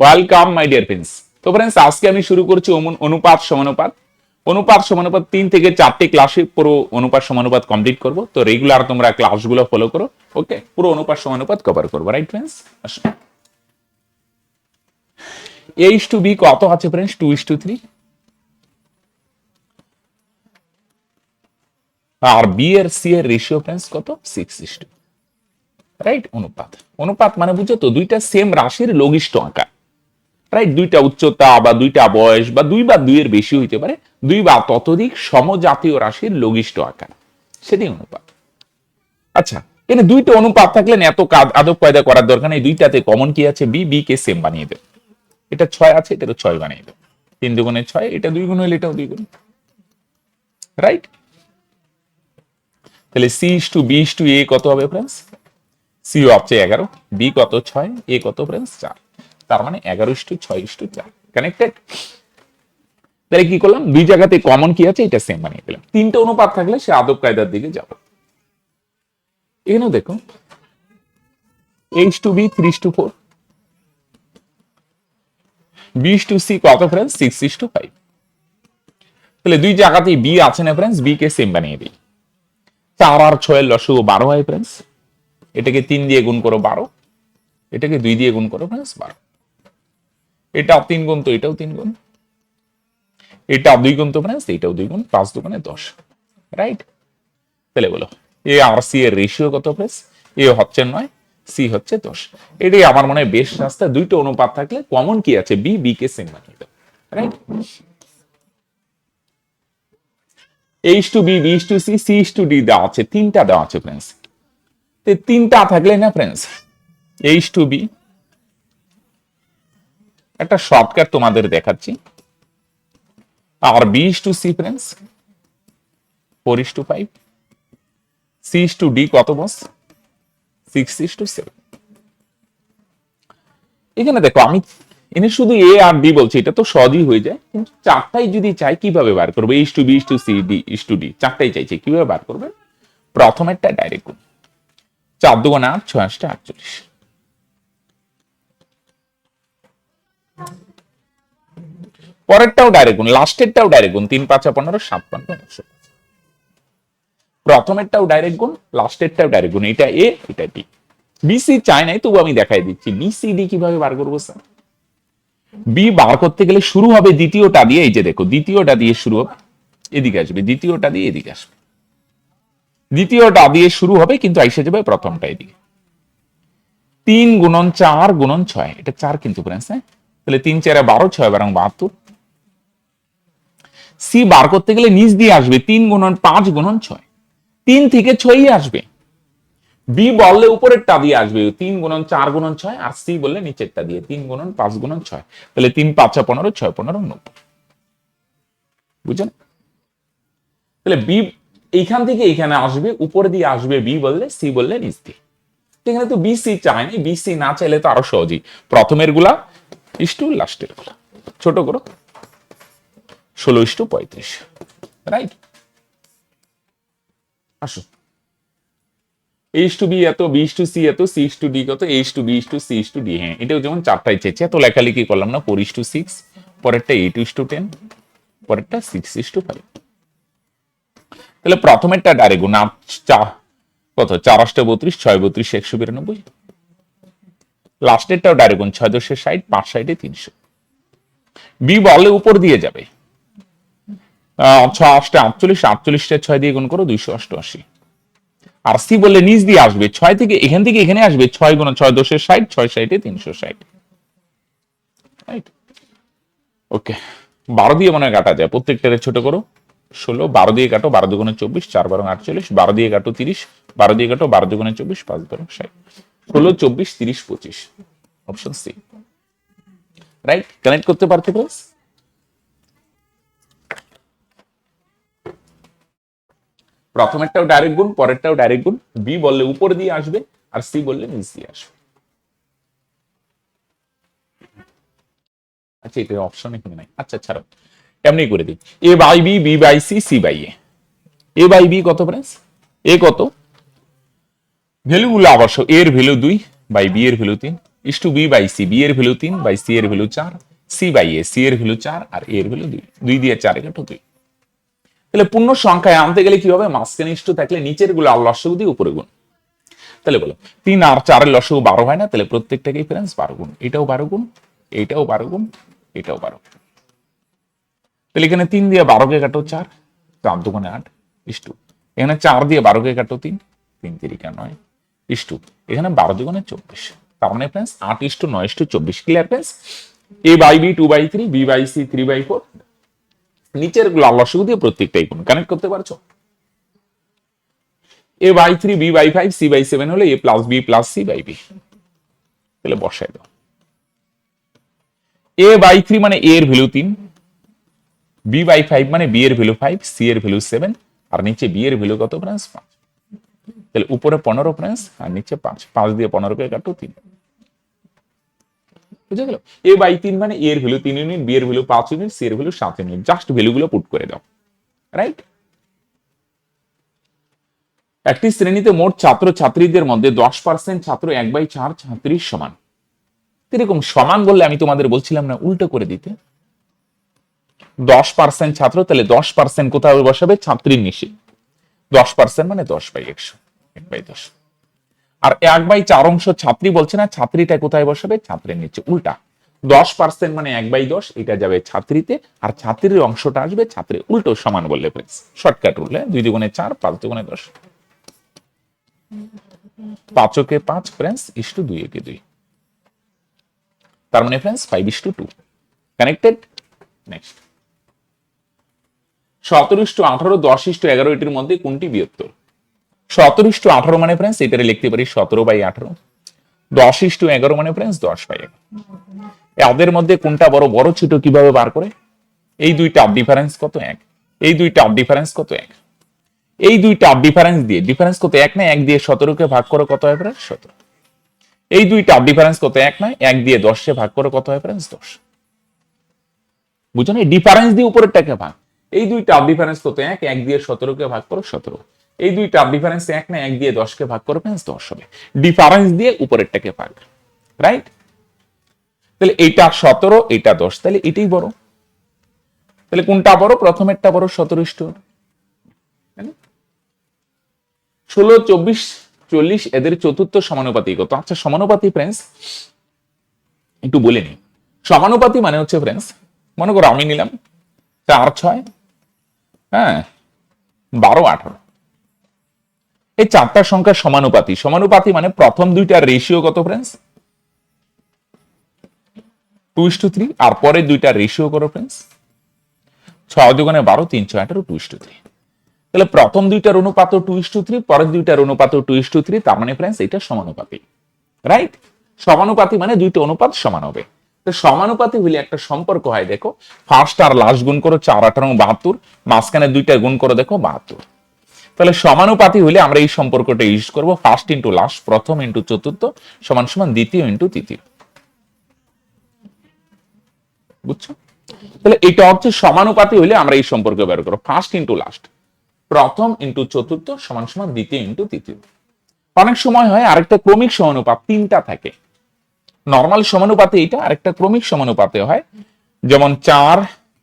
Welcome my dear friends তো friends আজকে আমি শুরু করছি অনুপাত সমানুপাত। অনুপাত সমানুপাত তিন থেকে চারটি ক্লাসে পুরো অনুপাত সমানুপাত কমপ্লিট করব। তো রেগুলার তোমরা ক্লাসগুলো ফলো করো। ওকে পুরো অনুপাত সমানুপাত কভার করব। Right friends h to b কত আছে friends two is to three R B এর সি এর রেশিও ফ্রেন্ডস কত? সিক্স ইস টু রাইট অনুপাত। অনুপাত মানে বুঝছ তো, দুইটা সেম রাশির লঘিষ্ঠ আকার। রাইট দুইটা উচ্চতা বা দুইটা বয়স বা দুই বা দুইয়ের বেশি হইতে পারে, দুই বা ততোধিক সমজাতীয় রাশির লঘিষ্ঠ আকার। সেটি অনুপাত। আচ্ছা এখানে দুইটা অনুপাত থাকলে এত আদব কায়দা করার দরকার নেই। দুইটাতে কমন কি আছে? বি বি কে সেম বানিয়ে দেবে। এটা ছয় আছে এটা ছয় বানিয়ে দেবে। তিন দুগুণে ছয়, এটা দুই গুণ হলে এটাও দুই গুণ। রাইট তাহলে c to b to a কত হবে ফ্রেন্ডস সি হচ্ছে এগারো, বি কত ছয়, এ কত ফ্রেন্ডস চার। তার মানে এগারো ইস টু ছয় ইস টু চার। কানেক্টেড তাহলে কি করলাম? দুই জায়গাতে কমন কি আছে? এটা সেম বানিয়ে দিলাম। তিনটে অনুপাত থাকলে সে আদব কায়দার দিকে যাব। এখানেও দেখো। H to b three to four. বিশ টু সি কত friends six is to five তাহলে দুই জায়গাতেই বি আছে না ফ্রেন্ডস বি কে সেম বানিয়ে দিই। চার আর ছয়ের লসগু বারো হয় ফ্রেন্ডস এটাকে তিন দিয়ে গুণ করো বারো। এটাকে দুই দিয়ে গুণ করো ফ্রেন্ডস বারো। এটা তিন গুণ তো এটাও তিন গুণ। এটা দুই গুণ তো ফ্রেন্ডস এটাও দুই গুণ পাঁচ দুগুণে দশ। রাইট তাহলে বলো, এ আর সি এর রেশিও কত ফ্রেন্ডস এ হচ্ছে নয়, সি হচ্ছে দশ। এটাই আমার মনে হয় বেশ রাস্তা। দুইটা অনুপাত থাকলে কমন কি আছে? বি বি কে সেম দাও right h to b b to c c to d দেওয়া আছে। তিনটা দেওয়া আছে ফ্রেন্ডস তিনটা থাকলে না ফ্রেন্ডস এইচ টু বি একটা শর্টকাট তোমাদের দেখাচ্ছি। আর b to c friends four is to five c to d কত boss six is to seven এখানে দেখো, আমি এনে শুধু এ আর ডি বলছি, এটা তো সহজই হয়ে যায়। কিন্তু চারটাই যদি চাই, কীভাবে বার করবে? Is to b to c d is to d চারটাই চাইছে, কীভাবে বার করবে? প্রথমেরটা ডাইরেক্ট চার দুগুণ আট, ছয় আটটা আটচল্লিশ। পরেরটাও ডাইরেক্ট গুণ লাস্টেরটাও ডাইরেক্ট গুণ, তিন, পাঁচা পনেরো সাত পনেরো একশো প্রথমেরটাও ডাইরেক্ট গুণ লাস্টেরটাও ডাইরেক্ট গুণ, এটা এ এটা ডি বিসি চাই নাই, তবু আমি দেখাই দিচ্ছি। বিসিডি কীভাবে বার করব স্যার বি বার করতে গেলে শুরু হবে দ্বিতীয়টা দিয়ে, এই যে দেখো, দ্বিতীয়টা দিয়ে শুরু হবে, এদিকে আসবে, দ্বিতীয়টা দিয়ে এদিকে আসবে। দ্বিতীয়টা দিয়ে শুরু হবে কিন্তু আইসে যাবে প্রথমটা এদিকে। তিন গুণন চার গুণন ছয়, এটা চার কিন্তু হ্যাঁ? তাহলে তিন চারে বারো, ছয় বারং বাহাত্তর। সি বার করতে গেলে নিচ দিয়ে আসবে তিন গুণন পাঁচ গুণন ছয়। তিন থেকে ছয়ই আসবে। বি বললে উপরেরটা দিয়ে আসবে তিন গুণন চার গুণন ছয় আর সি বললে নিচেরটা দিয়ে তিন গুণন পাঁচ গুণন ছয়। তাহলে তিন পাঁচা পনেরো, ছয় পনেরো নব্বই। বুঝলেন তাহলে বি এইখান থেকে এইখানে আসবে, উপরে দিয়ে আসবে বি বললে সি বললে নিচ দিয়ে। এখানে তো বিসি চায়নি বিসি না চাইলে তো আরও সহজই। প্রথমেরগুলা ইস্টু লাস্টেরগুলা। ছোট করো। ষোলো ইস্টু পঁয়ত্রিশ। রাইট আসো। এইচ টু বি এত বি টু সি এত সি টু ডি কত? H to b to c to d হ্যাঁ। এটাও যেমন চারটাই চেয়েছে এত লেখালেখি করলাম না ফোর ইস টু সিক্স পরেরটা এইট ইস টু টেন পরেরটা সিক্স ইস টু ফাইভ তাহলে প্রথমেরটা ডাইরেক্ট গুণ চা- কত? চার আটটা বত্রিশ, ছয় বত্রিশ, একশো বিরানব্বই। লাস্টেরটাও ডাইরেক্ট গুণ, ছয় দশে ষাট, পাঁচ ষাটে তিনশো। বি বলে উপর দিয়ে যাবে। ছয় আটটা আটচল্লিশ, আটচল্লিশটা ছয় দিয়ে গুণ করো, দুইশো অষ্টআশি। আর সি বললে নিচ দিয়ে আসবে, ছয় থেকে, এখান থেকে এখানে আসবে, ছয় গুণ ছয় দশের ষাট, ছয় ষাটে তিনশো ষাট। ওকে বারো দিয়ে মনে হয় কাটা যায়, প্রত্যেকটারে ছোট করো। ষোলো, বারো দিয়ে কাটো, বারো দুগুণে চব্বিশ, চার বারো আটচল্লিশ, বারো দিয়ে কাটো তিরিশ, বারো দিয়ে কাটো, বারো দুগুণে চব্বিশ, পাঁচ বারো ষাট। ষোলো, চব্বিশ, তিরিশ, পঁচিশ। অপশন সি রাইট কানেক্ট করতে পারতে প্লিজ প্রথমেরটাও ডাইরেক্ট গুণ, পরেরটাও ডাইরেক্ট গুণ। বি বললে উপর দিয়ে আসবে, আর সি বললে নিচ দিয়ে আসবে। আচ্ছা এটা অপশন এখানে নাই। আচ্ছা ছাড়ো। এমনি করে দিই। A by b b by c c by a a by b কত ফ্রেন্ডস এ কত? ভ্যালু গুলো আবশ্যক। এর ভ্যালু দুই বাই বি এর ভ্যালু তিন। Is to B by C B এর ভ্যালু তিন বাই সি এর ভ্যালু চার সি বাই এ সি এর ভ্যালু চার, আর এ এর ভ্যালু দুই। দুই দিয়ে চারে কাটো দুই। তাহলে পূর্ণ সংখ্যায় আনতে গেলে কি হবে? মাঝখানে ইষ্ট থাকলে নিচেরগুলো আর লসগু দিয়ে উপরে গুণ। তাহলে বলো, তিন আর চারের লসগু বারো হয় না? তাহলে প্রত্যেকটাকেই ফ্রেন্স বারো গুণ। এটাও বারো গুণ, এটাও বারো গুণ, এটাও বারো। গুণ। তাহলে এখানে তিন দিয়ে বারোকে কাটো চার চার দুগুণে আট ইষ্টু এখানে চার দিয়ে বারোকে কাটো তিন তিন তিরিকা নয় ইষ্টু এখানে বারো দুগুণে চব্বিশ। তার মানে ফ্রেন্স আট ইষ্টু নয় ইষ্টু চব্বিশ। Clear friends A by B two by three B by C three by four নিচের লাল লসগু দিয়ে প্রত্যেকটাই গুণ কানেক্ট করতে পারছ? A by three B by five C by seven হলে A plus B plus C by B তাহলে বসাই দাও। এ বাই থ্রি মানে এ এর ভ্যালু তিন বি বাই ফাইভ মানে বি এর ভ্যালু ফাইভ সি এর ভ্যালু সেভেন আর নিচে বি এর ভ্যালু কত ফ্রেন্স পাঁচ। তাহলে উপরে পনেরো ফ্রেন্স আর নিচে পাঁচ। পাঁচ দিয়ে পনেরোকে কাটো তিন। বুঝে গেল? এ বাই তিন মানে এর ভ্যালু তিন ইউনিট বি এর ভ্যালু পাঁচ ইউনিট সি এর ভ্যালু সাত ইউনিট জাস্ট ভ্যালু গুলো পুট করে দাও। রাইট একটি শ্রেণীতে মোট ছাত্র ছাত্রীদের মধ্যে দশ পার্সেন্ট ছাত্র এক বাই চার, ছাত্রীর সমান। এরকম সমান বললে আমি তোমাদের বলছিলাম না, উল্টো করে দিতে। দশ পার্সেন্ট ছাত্র, তাহলে দশ পার্সেন্ট কোথায় বসাবে? ছাত্রীর নিচে। দশ পার্সেন্ট মানে দশ বাই একশো, এক বাই দশ। আর এক বাই চার অংশ ছাত্রী বলছে না, ছাত্রীটা কোথায় বসাবে? ছাত্রের নিচে। উল্টা। দশ পার্সেন্ট মানে এক বাই দশ, এটা যাবে ছাত্রীতে, আর ছাত্রীর অংশটা আসবে ছাত্রী উল্টো সমান বললে শর্টকাট রুলে দুই দুগুণে চার, পাঁচ দুগুণে দশ। পাঁচকে পাঁচ ফ্রেন্স ইস্টু দুই একে দুই। তার মানে friends five is to two connected next সতেরো ইস্টু আঠারো দশ ইস্টু এগারো এটির মধ্যে কোনটি বৃহত্তর? সতেরো ইস্টু আঠারো মানে ফ্রেন্স এটারে লিখতে পারি সতেরো বাই আঠারো। দশ ইস্টু এগারো মানে ফ্রেন্স দশ বাই এগারো। এদের মধ্যে কোনটা বড় বড়, ছোট কীভাবে বার করে? এই দুইটা ডিফারেন্স কত এক? এই দুইটা ডিফারেন্স কত এক? এই দুইটা ডিফারেন্স দিয়ে ডিফারেন্স কত এক না এক দিয়ে সতেরোকে ভাগ করে কত হয় ফ্রেন্স সতেরো। এই দুইটা ডিফারেন্স কত এক না এক দিয়ে দশে ভাগ করে কত হয় ফ্রেন্স দশ। বুঝো না ডিফারেন্স দিয়ে উপরেরটাকে ভাগ এই দুই দুইটা ডিফারেন্স কত? এক এক দিয়ে সতেরোকে ভাগ করো, সতেরো। এই দুইটা ডিফারেন্স এক না, এক দিয়ে দশকে ভাগ করো ফ্রেন্স দশ হবে। ডিফারেন্স দিয়ে উপরেরটাকে ভাগ রাইট তাহলে এইটা সতেরো, এইটা দশ, তাহলে এটাই বড়। তাহলে কোনটা বড়? প্রথমেরটা বড় সতেরো ইষ্ট ষোলো, চব্বিশ, চল্লিশ, এদের চতুর্থ সমানুপাতি কত? আচ্ছা সমানুপাতি ফ্রেন্ডস একটু বলে নি সমানুপাতি মানে হচ্ছে ফ্রেন্ডস মনে করো আমি নিলাম, চার, ছয় হ্যাঁ বারো, আঠারো। এই চারটা সংখ্যা সমানুপাতি। সমানুপাতি মানে প্রথম দুইটার রেশিও কত friends two is to three আর পরে দুইটা রেশিও করো ফ্রেন্ডস ছয় দুগুণে বারো, তিন, ছয়, আঠারো টু ইস টু থ্রি তাহলে প্রথম দুইটার অনুপাত টু ইস টু থ্রি পরের দুইটার অনুপাত টু ইস টু থ্রি তার মানে ফ্রেন্ডস এটা সমানুপাতি। রাইট সমানুপাতি মানে দুইটা অনুপাত সমান হবে। তো সমানুপাতি হলে একটা সম্পর্ক হয়, দেখো। ফার্স্ট আর লাস্ট গুণ করো, চার, আঠারো বাহাত্তর। মাঝখানে দুইটা গুণ করো, দেখো, বাহাত্তর। তাহলে সমানুপাতি হলে আমরা এই সম্পর্কটা ইউজ করব ফার্স্ট ইন্টু লাস্ট প্রথম ইন্টু চতুর্থ, সমান সমান দ্বিতীয় ইন্টু তৃতীয়। বুঝছ? তাহলে এটা হচ্ছে সমানুপাতি হলে আমরা এই সম্পর্ক বের করব ফার্স্ট ইন্টু লাস্ট প্রথম ইন্টু চতুর্থ, সমান সমান দ্বিতীয় ইন্টু তৃতীয়। অনেক সময় হয়, আরেকটা ক্রমিক সমানুপাত তিনটা থাকে। নর্মাল সমানুপাতে এটা, আরেকটা ক্রমিক সমানুপাতে হয়। যেমন চার,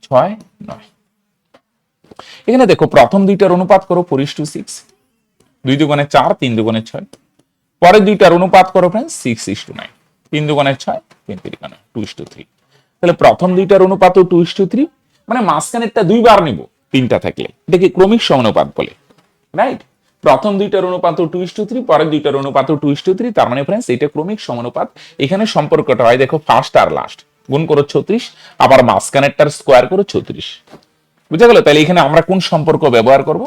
ছয়, নয়। এখানে দেখো, প্রথম দুইটার অনুপাত করো ফোর ইস টু সিক্স দুই দুগুণে চার, তিন দুগুণে ছয়। পরে দুইটার অনুপাত করো friend six is to nine তিন দুগুণে ছয়, তিন তিরিকানে টু ইস টু থ্রি তাহলে প্রথম দুইটার অনুপাত টু ইস টু থ্রি মানে মাঝখানেরটা দুইবার নিব, তিনটা থাকলে। এটাকে ক্রমিক সমানুপাত বলে রাইট প্রথম দুইটার অনুপাত টু ইস টু থ্রি পরের দুইটার অনুপাত টু ইস টু থ্রি তার মানে ফ্রেন্ডস এটা ক্রমিক সমানুপাত। এখানে সম্পর্কটা হয়, দেখো ফার্স্ট আর লাস্ট গুণ করো ছত্রিশ, আবার মাঝখানেরটার স্কোয়ার করো ছত্রিশ। বুঝা গেল তাহলে এখানে আমরা কোন সম্পর্ক ব্যবহার করব?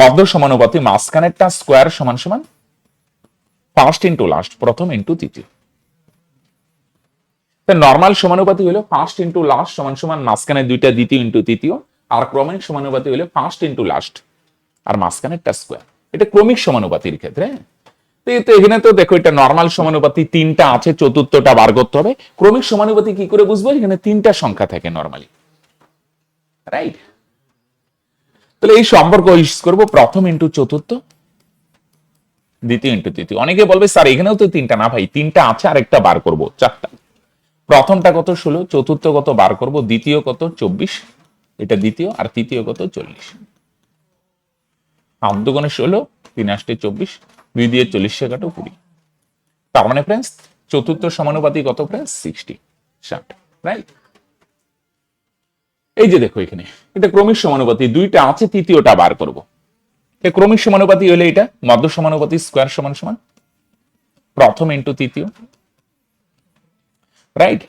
মধ্য সমানুপাতি মাঝখানেরটা স্কোয়ার সমান সমান ফার্স্ট ইন্টু লাস্ট প্রথম ইন্টু তৃতীয়। নর্মাল সমানুপাতি হলো ফার্স্ট ইন্টু লাস্ট সমান সমান মাঝখানে দুইটা, দ্বিতীয় ইন্টু তৃতীয়, আর ক্রমিক সমানুপাতি হলো ফার্স্ট ইন্টু লাস্ট আর মাঝখানে একটা স্কোয়ার এটা ক্রমিক সমানুপাতির ক্ষেত্রে। তো এখানে তো দেখো, এটা নর্মাল সমানুপাতি তিনটা আছে, চতুর্থটা বার করতে হবে। ক্রমিক সমানুপাতি কি করে বুঝব? এখানে তিনটা সংখ্যা থাকে নর্মালি রাইট তাহলে এই সম্পর্ক ইউজ করব প্রথম ইন্টু চতুর্থ, দ্বিতীয় ইন্টু তৃতীয়। অনেকে বলবে, স্যার, এখানেও তো তিনটা না ভাই, তিনটা আছে আর একটা বার করব। চারটা। প্রথমটা কত? ষোলো। চতুর্থ কত? বার করব। দ্বিতীয় কত? চব্বিশ। এটা দ্বিতীয়, আর তৃতীয় কত? চল্লিশ। হাত দুগুণে ষোলো তিন আষ্টে চব্বিশ, দুই দিয়ে চল্লিশ কাটো কুড়ি। তার মানে ফ্রেন্ডস চতুর্থ সমানুপাতি কত ফ্রেন্ডস সিক্সটি ষাট রাইট এই যে দেখো এখানে, এটা ক্রমিক সমানুপাতি, দুইটা আছে, তৃতীয়টা বার করব। ক্রমিক সমানুপাতি হলে এটা, মধ্য সমানুপাতি স্কোয়ার সমান সমান, প্রথম ইন্টু তৃতীয় রাইট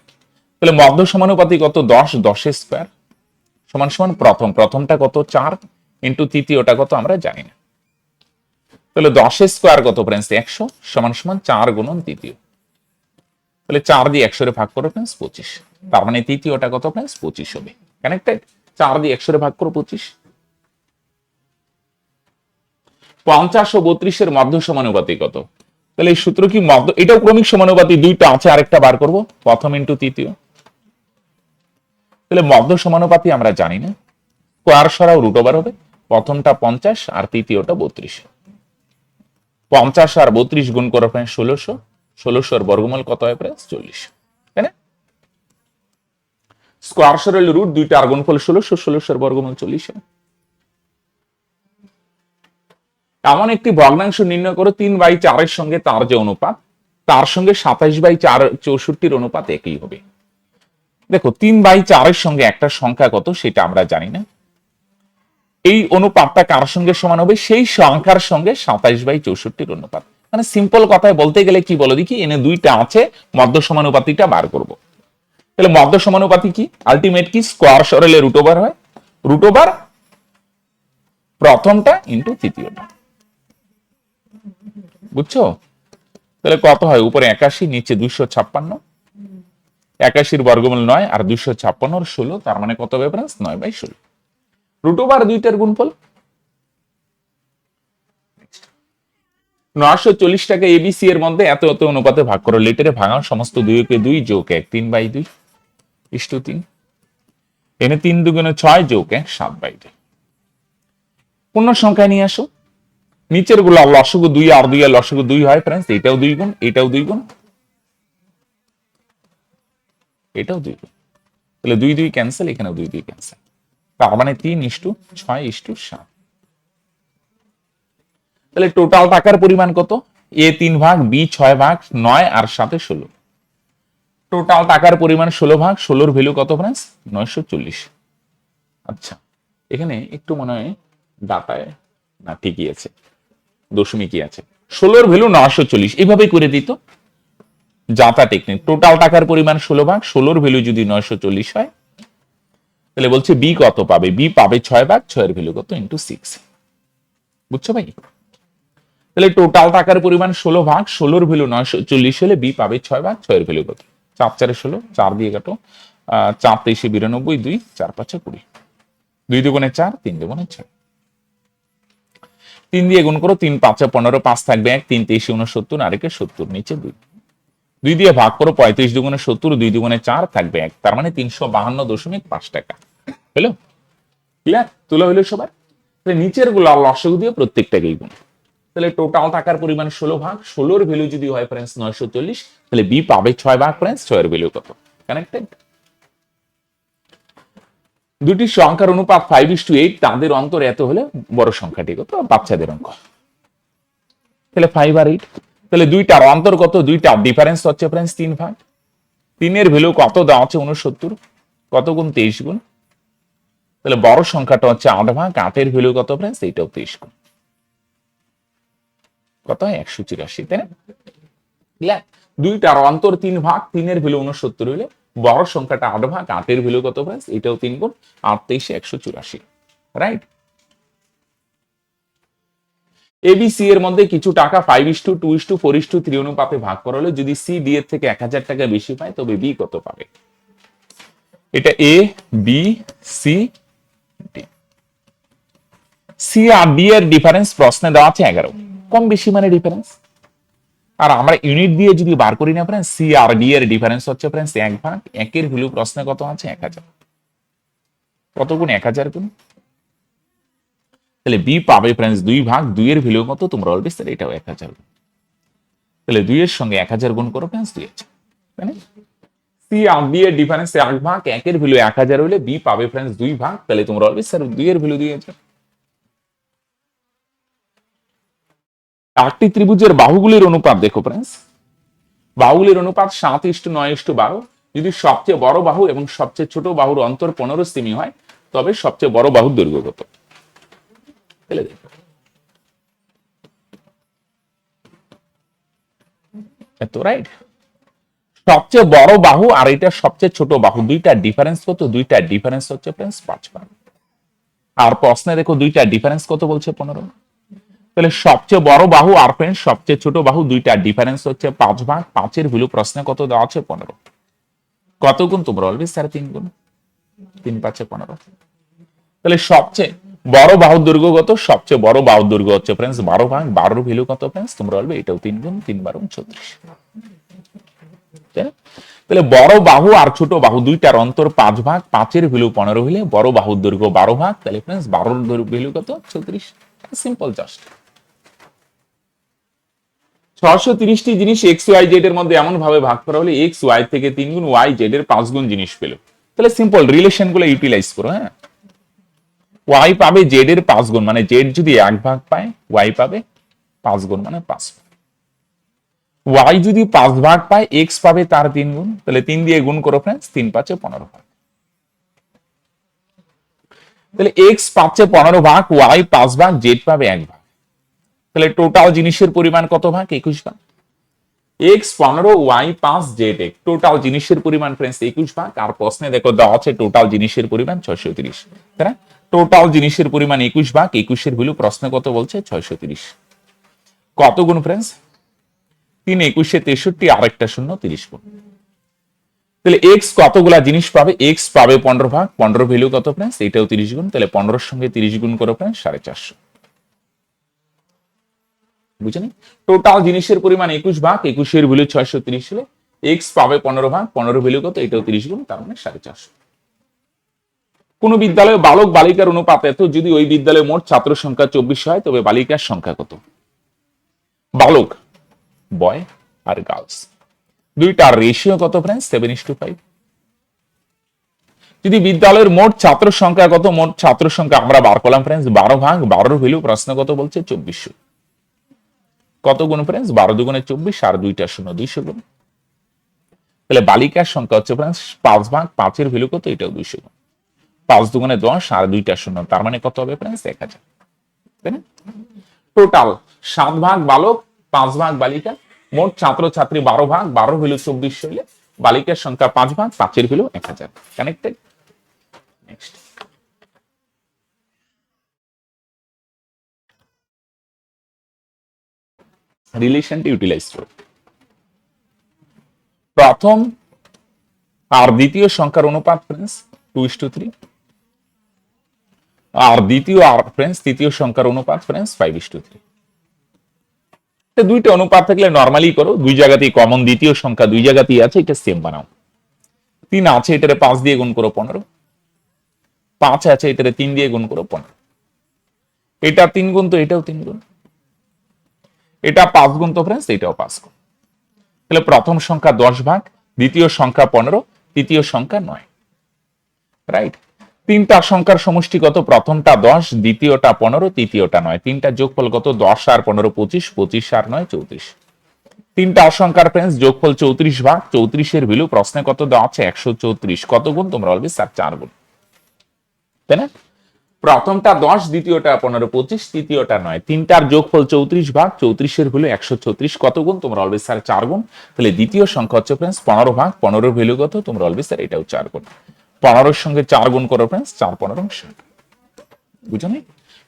তাহলে মধ্য সমানুপাতি কত? দশ, দশের স্কোয়ার সমান সমান প্রথম, প্রথমটা কত? চার ইন্টু তৃতীয়টা কত আমরা জানি না। তাহলে দশের স্কোয়ার কত ফ্রেন্ডস একশো সমান সমান চার গুণন তৃতীয়। তাহলে চার দিয়ে একশো ভাগ করো ফ্রেন্ডস পঁচিশ। তার মানে তৃতীয়টা কত ফ্রেন্ডস পঁচিশ হবে। কানেক্টেড চার দিয়ে একশো ভাগ করো পঁচিশ। পঞ্চাশ ও বত্রিশের মধ্য সমানুপাতি কত? তাহলে এই সূত্র কি মধ্য এটাও ক্রমিক সমানুপাতি, দুইটা আছে, আরেকটা বার করব। প্রথম ইন্টু তৃতীয়। তাহলে মধ্য সমানুপাতি আমরা জানি না। স্কোয়ার সরাও রুট ওভার হবে। প্রথমটা পঞ্চাশ আর তৃতীয়টা বত্রিশ। পঞ্চাশ আর বত্রিশ গুণ করে প্রায় ষোলোশো। ষোলোশোর বর্গমূল কত হয় প্রায়? চল্লিশ। স্কোয়ার রুট দুইটা আর গুণফল ষোলোশো, ষোলোশোর বর্গমূল চল্লিশ। এমন একটি ভগ্নাংশ নির্ণয় করো, তিন বাই চারের সঙ্গে তার যে অনুপাত, তার সঙ্গে সাতাইশ বাই চার চৌষট্টির অনুপাত একই হবে। দেখো, তিন বাই চারের সঙ্গে একটা সংখ্যা কত সেটা আমরা জানি না। এই অনুপাতটা কার সঙ্গে সমান হবে? সেই সংখ্যার সঙ্গে সাতাইশ বাই চৌষট্টির অনুপাত। মানে সিম্পল কথায় বলতে গেলে কি বলো দেখি? এনে দুইটা আছে, মধ্য সমানুপাতিটা বার করব। তাহলে মধ্য সমানুপাতি কি? আলটিমেট কি? স্কোয়ার সরলে রুট ওভার হয়। রুট ওভার প্রথমটা ইন্টু তৃতীয়টা। বুঝছ? তাহলে কত হয়? উপরে একাশি, নিচে দুইশো ছাপ্পান্ন। একাশির বর্গমূল নয়, আর দুইশো ছাপ্পান্নর ষোলো, তার মানে কত ব্যাপার নয় বাই ষোলো। রুট ওভার দুইটার গুণফল? নয়শো চল্লিশ টাকা এবিসি এর মধ্যে এত এত অনুপাতে ভাগ করো। লিটারে ভাঙাও, সমস্ত দুইকে দুই যোগ এক, তিন বাই দুই ইষ্টু তিন। এনে তিন দুগুণে ছয় যোগ এক, সাত বাই দুই। পূর্ণ সংখ্যায় নিয়ে আসো। নিচেরগুলো লসগু দুই, আর দুই আর লসগু দুই হয় ফ্রেন্ডস এটাও দুই গুণ, এটাও দুই গুণ। এটাও দুই গুণ। তাহলে দুই দুই ক্যান্সেল এখানেও দুই দুই ক্যান্সেল তার মানে তিন ইস্টু ছয় ইস্টু সাত। তাহলে টোটাল টাকার পরিমাণ কত? এ তিন ভাগ, বি ছয় ভাগ, নয় আর সাথে ষোলো। টোটাল টাকার পরিমাণ ষোলো ভাগ, ষোলোর ভ্যালু কত ফ্রেন্স নয়শো চল্লিশ। আচ্ছা এখানে একটু মনে হয় ডাটায় না ঠিকই আছে, দশমিকই আছে। ষোলোর ভ্যালু নয়শো চল্লিশ, এইভাবে করে দিত যাতা টেকনিক টোটাল টাকার পরিমাণ ষোলো ভাগ, ষোলোর ভ্যালু যদি নয়শো চল্লিশ হয় তাহলে বলছে বি কত পাবে? বি পাবে ছয় ভাগ, ছয়ের ভ্যালু কত? ইন্টু সিক্স বুঝছ ভাই? তাহলে টোটাল টাকার পরিমাণ ষোলো ভাগ, ষোলোর ভ্যালু নয়শো চল্লিশ হলে বি পাবে ছয় ভাগ, ছয়ের ভ্যালু কত? চার, চারে ষোলো, চার দিয়ে কাটো। চার তেইশে বিরানব্বই, দুই, চার পাঁচে কুড়ি। দুই দুগুণে চার, তিন দুগুণে ছয়। তিন দিয়ে গুণ করো, তিন পাঁচে পনেরো, পাঁচ থাকবে এক, তিন তেইশে উনসত্তর আরেকে সত্তর, নিচে দুই। দুই দিয়ে ভাগ করো, পঁয়ত্রিশ দুগুণে সত্তর, দুই দুগুণে চার থাকবে এক। তার মানে তিনশো বাহান্ন দশমিক পাঁচ টাকা। হলো ক্লিয়ার? তুলে হইল সবার? তাহলে নিচেরগুলো লসগু দিয়ে প্রত্যেকটাকেই গুণ তাহলে টোটাল টাকার পরিমাণ ষোলো ভাগ, ষোলোর ভ্যালু যদি হয় ফ্রেন্স নয়শো চল্লিশ, তাহলে বি পাবে ছয় ভাগ ফ্রেন্স ছয়ের ভ্যালু কত? কানেক্টেড দুটি সংখ্যার অনুপাত ফাইভ ইস টু এইট তাদের অন্তর এত হলে বড় সংখ্যাটি কত বাচ্চাদের অঙ্ক। তাহলে ফাইভ আর এইট তাহলে দুইটার অন্তর কত? দুইটা ডিফারেন্স হচ্ছে ফ্রেন্স তিন ভাগ। তিনের ভ্যালু কত? দেওয়া হচ্ছে উনসত্তর কত গুণ তেইশ গুণ? তাহলে বড় সংখ্যাটা হচ্ছে আট ভাগ আটের ভ্যালু কত ফ্রেন্স এইটাও তেইশ কত? হয় একশো চিরাশি, তাই না? দুইটার অন্তর তিন ভাগ, তিনের ভ্যালু উনসত্তর হইলে বড় সংখ্যাটা আট ভাগ আটের ভ্যালু কত ফ্রেন্স এটাও তিন গুণ আট তেইশে একশো চুরাশি রাইট এবিসি এর মধ্যে কিছু টাকা five is to two is to four is to three অনুপাতে ভাগ করা হলে যদি সি ডি এর থেকে এক হাজার টাকা বেশি পায়, তবে বি কত পাবে? এটা এ বি সি সি আর ডি এর ডিফারেন্স প্রশ্নে দেওয়া আছে এগারো। কম বেশি মানে ডিফারেন্স আর আমরা ইউনিট দিয়ে যদি বার করি না ফ্রেন্স সি আর ডি এর ডিফারেন্স হচ্ছে ফ্রেন্স এক ভাগ, একের ভ্যালু প্রশ্নে কত আছে? এক হাজার। কত গুণ এক হাজার গুণ? তাহলে বি পাবে ফ্রেন্ডস দুই ভাগ, দুইয়ের ভ্যালু কত? তোমরা বলবে স্যার এটাও এক হাজার গুণ। তাহলে দুইয়ের সঙ্গে এক হাজার গুণ করো ফ্রেন্ডস দুই হাজার। তাই না? সি আর বি এর ডিফারেন্স এক ভাগ, একের ভ্যালু এক হাজার হলে বি পাবে ফ্রেন্ডস দুই ভাগ, তাহলে তোমরা বলবে স্যার দুইয়ের ভ্যালু দুই হাজার একটি ত্রিভুজের বাহুগুলির অনুপাত দেখো ফ্রেন্ডস বাহুগুলির অনুপাত সাত ইস্টু নয় ইস্টু বারো। যদি সবচেয়ে বড় বাহু এবং সবচেয়ে ছোট বাহুর অন্তর পনেরো সেমি হয়, তবে সবচেয়ে বড় বাহুর দৈর্ঘ্য কত? এত রাইট সবচেয়ে বড় বাহু আর এটা সবচেয়ে ছোট বাহু, দুইটা ডিফারেন্স কত? দুইটা ডিফারেন্স হচ্ছে ফ্রেন্ডস পাঁচ আর প্রশ্নে দেখো দুইটা ডিফারেন্স কত বলছে পনেরো? তাহলে সবচেয়ে বড় বাহু আর ফ্রেন্ড সবচেয়ে ছোট বাহু দুইটা। ডিফারেন্স হচ্ছে পাঁচ ভাগ, পাঁচের ভ্যালু প্রশ্নে কত দেওয়া আছে? পনেরো। কত গুণ তোমরা বলবে স্যার তিন গুণ। তিন পাঁচে পনেরো। তাহলে সবচেয়ে বড় বাহুর দৈর্ঘ্য কত? সবচেয়ে বড় বাহুর দৈর্ঘ্য হচ্ছে ফ্রেন্ডস বারো ভাগ। বারোর ভ্যালু কত ফ্রেন্ডস তোমরা বলবে এটাও তিন গুণ, তিন বারো ছত্রিশ। তাহলে বড় বাহু আর ছোট বাহু দুইটার অন্তর পাঁচ ভাগ, পাঁচের ভ্যালু পনেরো হলে বড় বাহুর দৈর্ঘ্য বারো ভাগ। তাহলে ফ্রেন্ডস বারোর ভ্যালু কত? ছত্রিশ। সিম্পল জাস্ট ছশো তিরিশটি জিনিস এক্স ওয়াই জেড এর মধ্যে এমন ভাবে ভাগ করা হলে এক্স ওয়াই থেকে তিন গুণ ওয়াই জেড এর পাঁচ গুণ জিনিস পেল। তাহলে সিম্পল রিলেশনগুলো ইউটিলাইজ করো হ্যাঁ? ওয়াই পাবে জেড এর পাঁচ গুণ মানে জেড যদি এক ভাগ পায়, ওয়াই পাবে পাঁচ গুণ মানে পাঁচ। ওয়াই যদি পাঁচ ভাগ পায়, এক্স পাবে তার তিন গুণ তাহলে তিন দিয়ে গুণ করো ফ্রেন্ডস তিন পাঁচে পনেরো ভাগ। তাহলে এক্স পাচ্ছে পনেরো ভাগ, ওয়াই পাঁচ ভাগ, জেড পাবে এক ভাগ। তাহলে টোটাল জিনিসের পরিমাণ কত ভাগ? একুশ ভাগ। এক্স পনেরো ওয়াই পাঁচ জেড এক। টোটাল জিনিসের পরিমাণ ফ্রেন্ডস একুশ ভাগ। আর প্রশ্নে দেখো, দেওয়া আছে টোটাল জিনিসের পরিমাণ ছয়শো তিরিশ। তাই টোটাল জিনিসের পরিমাণ একুশ ভাগ, একুশের ভ্যালু প্রশ্নে কত বলছে? ছয়শো তিরিশ। কত গুণ ফ্রেন্ডস তিন একুশে তেষট্টি, আরেকটা শূন্য, তিরিশ গুণ। তাহলে এক্স কতগুলা জিনিস পাবে? এক্স পাবে পনেরো ভাগ। পনেরো ভ্যালু কত ফ্রেন্ডস এটাও তিরিশ গুণ। তাহলে পনেরোর সঙ্গে তিরিশ গুণ করো ফ্রেন্ডস সাড়ে চারশো। বুঝলেন টোটাল জিনিসের পরিমাণ একুশ ভাগ, একুশের ভ্যালু ছয়শো তিরিশ হলে এক্স পাবে পনেরো ভাগ, পনেরো ভ্যালু কত? এটাও তিরিশ গুণ, তার মানে সাড়ে চারশো। কোন বিদ্যালয়ে বালক বালিকার অনুপাত এত? যদি ওই বিদ্যালয়ে মোট ছাত্র সংখ্যা চব্বিশ হয়, তবে বালিকার সংখ্যা কত? বালক বয় আর গার্লস দুইটার রেশিও কত friends seven is to five যদি বিদ্যালয়ের মোট ছাত্র সংখ্যা কত? মোট ছাত্র সংখ্যা আমরা বার করলাম ফ্রেন্ডস বারো ভাগ, বারোর ভ্যালু প্রশ্ন কত বলছে? চব্বিশশো। কত গুণ ফ্রেন্ডস বারো দুগুণে চব্বিশ আর দুইটা শূন্য দুইশো গুণ। তাহলে বালিকার সংখ্যা হচ্ছে ফ্রেন্ডস পাঁচ ভাগ পাঁচের ভ্যালু কত? এটাও দুইশো গুণ। পাঁচ দুগুণে দশ আর দুইটা শূন্য তার মানে কত হবে ফ্রেন্ডস এক হাজার। তাই টোটাল সাত ভাগ বালক, পাঁচ ভাগ বালিকা, মোট ছাত্র ছাত্রী বারো ভাগ, বারো ভ্যালু চব্বিশ হইলে বালিকার সংখ্যা পাঁচ ভাগ, পাঁচের ভ্যালু এক হাজার। কানেক্টেড নেক্সট রিলেশনটি ইউটিলাইজ করো। প্রথম, আর দ্বিতীয় সংখ্যার অনুপাত friends two is to three আর দ্বিতীয় আর ফ্রেন্ডস তৃতীয় সংখ্যার অনুপাত friends five is to three দুইটা অনুপাত থাকলে নর্মালি করো, দুই জায়গাতেই কমন দ্বিতীয় সংখ্যা দুই জায়গাতেই আছে, এটা সেম বানাও। তিন আছে, এটারে পাঁচ দিয়ে গুণ করো পনেরো। পাঁচ আছে, এটারে তিন দিয়ে গুণ করো পনেরো। এটা তিন গুণ তো এটাও তিন গুণ। এটা পাঁচ গুণ তো ফ্রেন্ডস এটাও পাঁচ গুণ। তাহলে প্রথম সংখ্যা দশ ভাগ, দ্বিতীয় সংখ্যা পনেরো, তৃতীয় সংখ্যা নয়। রাইট তিনটা সংখ্যার সমষ্টি কত? প্রথমটা দশ, দ্বিতীয়টা পনেরো, তৃতীয়টা নয়। তিনটা যোগফল কত? দশ আর পনেরো পঁচিশ পঁচিশ আর নয়, চৌত্রিশ। তিনটা অসংখ্যার ফ্রেন্ডস যোগফল চৌত্রিশ ভাগ, চৌত্রিশের ভ্যালু প্রশ্নে কত দেওয়া আছে? একশো চৌত্রিশ। কত গুণ? তোমরা বলবে চার গুণ। তাই না? প্রথমটা দশ, দ্বিতীয়টা পনেরো, পঁচিশ, তৃতীয়টা নয়। তিনটার যোগফল চৌত্রিশ ভাগ, চৌত্রিশের ভ্যালু একশো চৌত্রিশ কত গুণ? তোমরা অলবে স্যার চার গুণ। তাহলে দ্বিতীয় সংখ্যা হচ্ছে ফ্রেন্ডস পনেরো ভাগ পনেরোর ভ্যালু কত? তোমরা অলবে স্যার এটাও চার গুণ। পনেরোর সঙ্গে চার গুণ করো ফ্রেন্ডস চার পনেরো ষাট বুঝো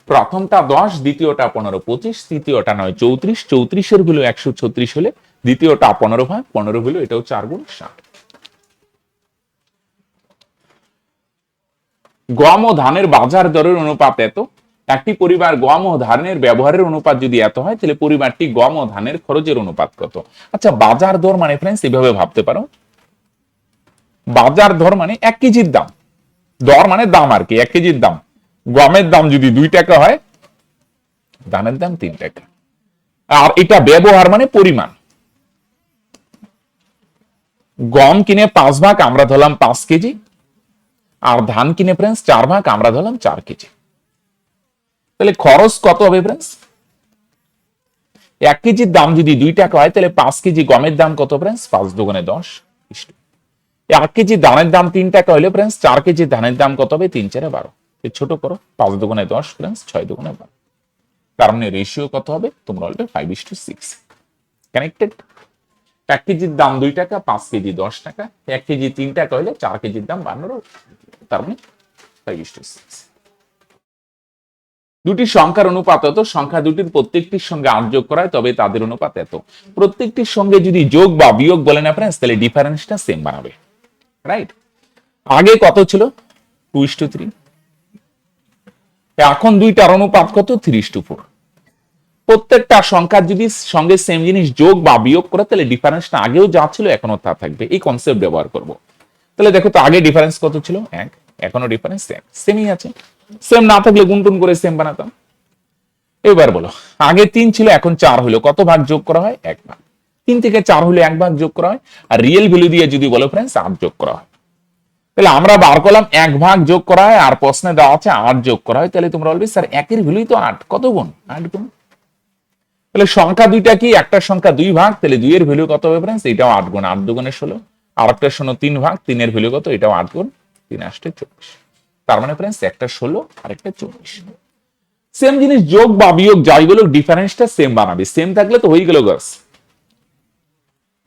প্রথমটা দশ, দ্বিতীয়টা পনেরো, পঁচিশ, তৃতীয়টা নয়, চৌত্রিশ। চৌত্রিশের ভ্যালু একশো ছত্রিশ হলে দ্বিতীয়টা পনেরো ভাগ, পনেরো ভ্যালু এটাও চার গুণ ষাট। গম ও ধানের বাজার দরের অনুপাত এত? একটি পরিবার গম ও ধানের ব্যবহারের অনুপাত যদি এত হয়, তাহলে পরিবারটি গম ও ধানের খরচের অনুপাত কত? আচ্ছা বাজার দর মানে ফ্রেন্ডস এভাবে ভাবতে পারো। বাজার দর মানে এক কেজির দাম। দর মানে দাম আর কি, এক কেজির দাম। গমের দাম যদি দুই টাকা হয়, ধানের দাম তিন টাকা। আর এটা ব্যবহার মানে পরিমাণ। গম কিনে পাঁচ ভাগ, আমরা ধরলাম পাঁচ কেজি। আর ধান কিনে ফ্রেন্ডস চার ভাগ আমরা ধরলাম চার কেজি। তাহলে খরচ কত হবে ফ্রেন্ডস এক কেজির দাম যদি দুই টাকা হয়, তাহলে পাঁচ কেজি গমের দাম কত ফ্রেন্ডস পাঁচ দোকানে দশ এক কেজি ধানের দাম তিন টাকা হলে ফ্রেন্ডস চার কেজি ধানের দাম কত হবে? তিন চারে বারো। ছোট করো, পাঁচ দোকানে দশ ফ্রেন্ডস ছয় দোকানে বারো। তার মানে রেশিও কত হবে? তোমরা বলবে five is to six connected এক কেজির দাম দুই টাকা, পাঁচ কেজি দশ টাকা। এক কেজি তিন টাকা হলে চার কেজির দাম বান্ন তার মানে ইস দুটি সংখ্যার অনুপাত এত, সংখ্যা দুটির প্রত্যেকটির সঙ্গে আট যোগ করা হয়, তবে তাদের অনুপাত এত। প্রত্যেকটির সঙ্গে যদি যোগ বা বিয়োগ বলে না ফ্রেন্ডস তাহলে ডিফারেন্সটা সেম বানাবে। রাইট আগে কত ছিল? টু ইস টু থ্রি এখন দুইটার অনুপাত কত? থ্রি টু ফোর প্রত্যেকটা সংখ্যার যদি সঙ্গে সেম জিনিস যোগ বা বিয়োগ করে, তাহলে ডিফারেন্সটা আগেও যা ছিল এখনও তা থাকবে। এই কনসেপ্ট ব্যবহার করব। তাহলে দেখো তো আগে ডিফারেন্স কত ছিল? এক। এখনও ডিফারেন্স সেম সেমই আছে। সেম না থাকলে গুনটুন করে সেম বানাতাম। এবার বলো, আগে তিন ছিল, এখন চার হলো কত ভাগ যোগ করা হয়? এক ভাগ। তিন থেকে চার হলে এক ভাগ যোগ করা হয়। আর রিয়েল ভ্যালু দিয়ে যদি বলো ফ্রেন্ডস আট যোগ করা হয়। তাহলে আমরা বার করলাম, এক ভাগ যোগ করা হয়, আর প্রশ্নে দেওয়া আছে আট যোগ করা হয়। তাহলে তোমরা বলবে, স্যার, একের ভ্যালুই তো আট। কত গুণ? আট গুণ। তাহলে সংখ্যা দুইটা কি? একটা সংখ্যা দুই ভাগ। তাহলে দুইয়ের ভ্যালু কত হবে ফ্রেন্ডস এটাও আট গুণ। আট দুগুণে ষোলো। আর একটা শোনো তিন ভাগ তিনের ভ্যালু কত? এটাও আট গুণ তিন আসতে চব্বিশ। তার মানে ফ্রেন্ডস একটা ষোলো আর একটা চব্বিশ। সেম জিনিস যোগ বা বিয়োগ, যাই বলো ডিফারেন্সটা সেম বানাবে। সেম থাকলে তো হয়ে গেল girls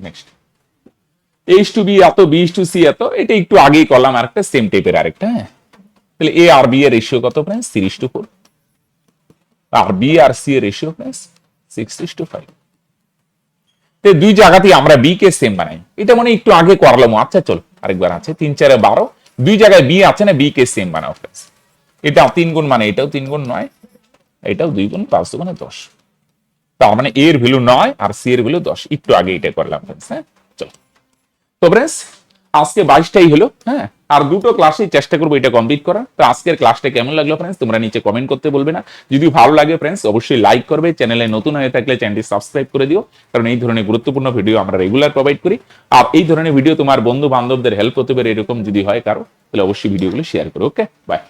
next H to B এত বি টু সি এত, এটা একটু আগেই করলাম আরেকটা সেম টাইপের আরেকটা হ্যাঁ? তাহলে এ আর বি এর রেশিও কত ফ্রেন্ডস সিরিজ টু ফোর আর বি আর সি এর ratio friends six to five দুই জায়গাতেই আমরা বি কে সেম বানাই। এটা মনে একটু আগে করলাম আচ্ছা চল, আরেকবার আছে। তিন, চারে বারো। দুই জায়গায় বি আছে না বি কে সেম বানাও এটা তিন গুণ মানে এটাও তিন গুণ নয়। এটাও দুই গুণ পাঁচ মানে দশ। তার মানে এর ভ্যালু নয় আর সি এর ভ্যালু দশ। একটু আগে এটা করলাম ফ্রেন্ডস হ্যাঁ? চলো। তো ফ্রেন্ডস আজকে বাইশটাই হলো হ্যাঁ? আর দুটো ক্লাসে চেষ্টা করব এটা কমপ্লিট করার। তো আজকের ক্লাসটা কেমন লাগল ফ্রেন্ডস তোমরা নিচে কমেন্ট করতে বলবে না। যদি ভালো লাগে ফ্রেন্ডস অবশ্যই লাইক করবে। চ্যানেলে নতুন হয়ে থাকলে চ্যানেলটি সাবস্ক্রাইব করে দিও। কারণ এই ধরনের গুরুত্বপূর্ণ ভিডিও আমরা রেগুলার প্রোভাইড করি। আর এই ধরনের ভিডিও তোমার বন্ধু বান্ধবদের হেল্প হতে পারে এরকম যদি হয় কারও, তাহলে অবশ্যই ভিডিওগুলো শেয়ার করো ওকে বাই